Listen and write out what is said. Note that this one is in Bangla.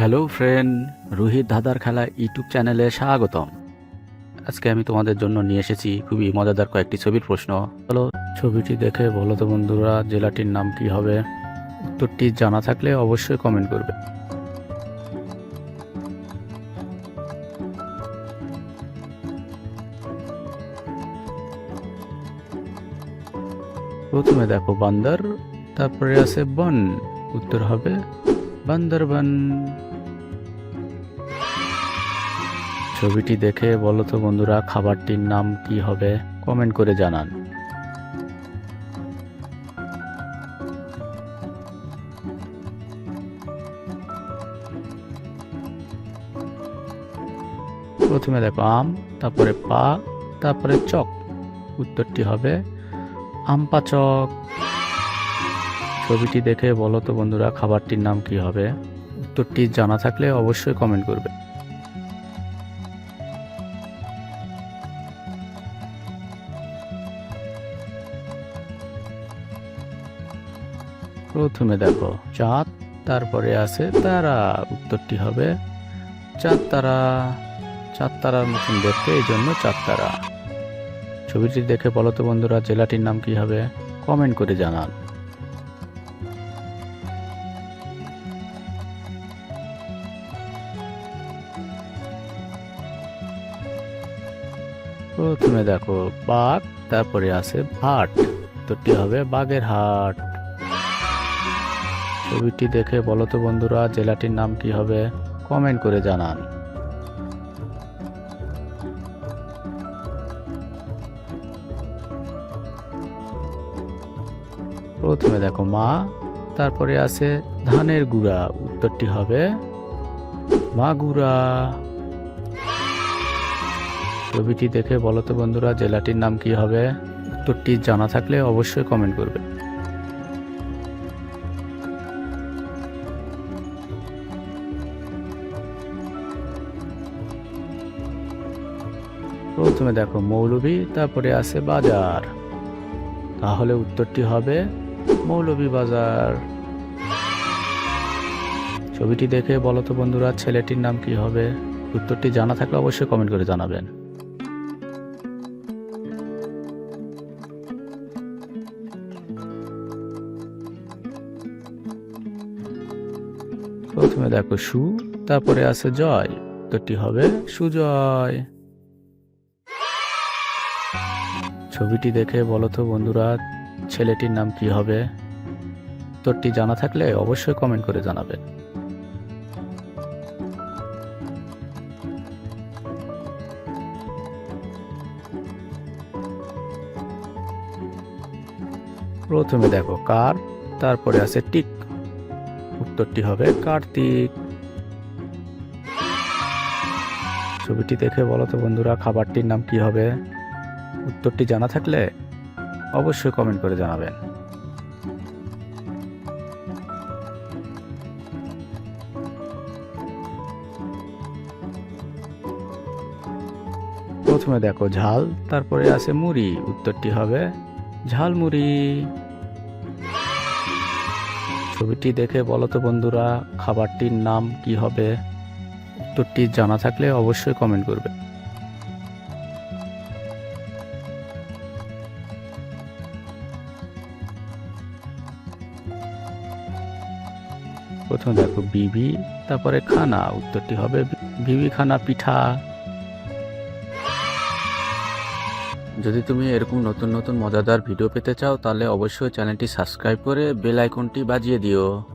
হ্যালো ফ্রেন্ড, রোহিত ধাঁধার খেলা ইউটিউব চ্যানেলে স্বাগতম। আজকে আমি তোমাদের জন্য নিয়ে এসেছি খুবই মজাদার কয়েকটি ছবির প্রশ্ন। চলো ছবিটি দেখে বলো তো বন্ধুরা, জেলাটির নাম কি হবে? উত্তরটি জানা থাকলে অবশ্যই কমেন্ট করবে। প্রথমে দেখো বান্দর, তারপরে আছে বন, উত্তর হবে বান্দরবান। ছবিটি দেখে বলো তো বন্ধুরা, খাবারটির নাম কি হবে? কমেন্ট করে জানান। প্রথমে দেখো আম, তারপরে পা, তারপরে চক। উত্তরটি হবে আমপা চক ছবিটি দেখে বলো তো বন্ধুরা, খাবারটির নাম কি হবে? উত্তরটি জানা থাকলে অবশ্যই কমেন্ট করবে। প্রথমে দেখো, চাঁদ, তারপরে আছে তারা, উত্তরটি হবে চাঁদ তারা, চাঁদ তারার মতন দেখতে এই জন্য চাঁদ তারা। ছবিটি দেখে বলো তো বন্ধুরা, জেলাটির নাম কি হবে? কমেন্ট করে জানান। প্রথমে দেখো, বাঘ, তারপরে আছে ভাট, উত্তরটি হবে বাঘের হাট। ছবিটি দেখে বলো তো বন্ধুরা, জেলাটির নাম কি হবে? কমেন্ট করে জানান। প্রথমে দেখো মা, তারপরে আছে ধানের গুড়া, উত্তরটি হবে মাগুরা ছবিটি দেখে বলো তো বন্ধুরা, জেলাটির নাম কি হবে? উত্তরটি জানা থাকলে অবশ্যই কমেন্ট করবে। প্রথমে দেখো মৌলবী তারপরে আছে বাজার। তাহলে উত্তরটি হবে মৌলবী বাজার। ছবিটি দেখে বলো তো বন্ধুরা, ছেলেটির নাম কি হবে? উত্তরটি জানা থাকলে অবশ্যই কমেন্ট করে জানাবেন। প্রথমে দেখো সু, তারপরে আছে জয়। উত্তরটি হবে সুজয়। ছবিটি দেখে বলো তো বন্ধুরা, ছেলেটির নাম কি হবে? উত্তরটি জানা থাকলে অবশ্যই কমেন্ট করে জানাবেন। প্রথমে দেখো কার, তারপরে আছে টিক। উত্তরটি হবে কার্তিক। ছবিটি দেখে বলো তো বন্ধুরা, খাবারটির নাম কি হবে? উত্তরটি জানা থাকলে অবশ্যই কমেন্ট করে জানাবেন। প্রথমে দেখো ঝাল, তারপরে আছে মুড়ি, উত্তরটি হবে ঝালমুড়ি ছবিটি দেখে বলো তো বন্ধুরা, খাবারটির নাম কি হবে? উত্তরটি জানা থাকলে অবশ্যই কমেন্ট করবে। প্রথমে দেখো বিবি, তারপরে খানা, উত্তরটি হবে বিবি খানা পিঠা। যদি তুমি এরকম নতুন নতুন মজাদার ভিডিও পেতে চাও, তাহলে অবশ্যই চ্যানেলটি সাবস্ক্রাইব করে বেল আইকনটি বাজিয়ে দিও।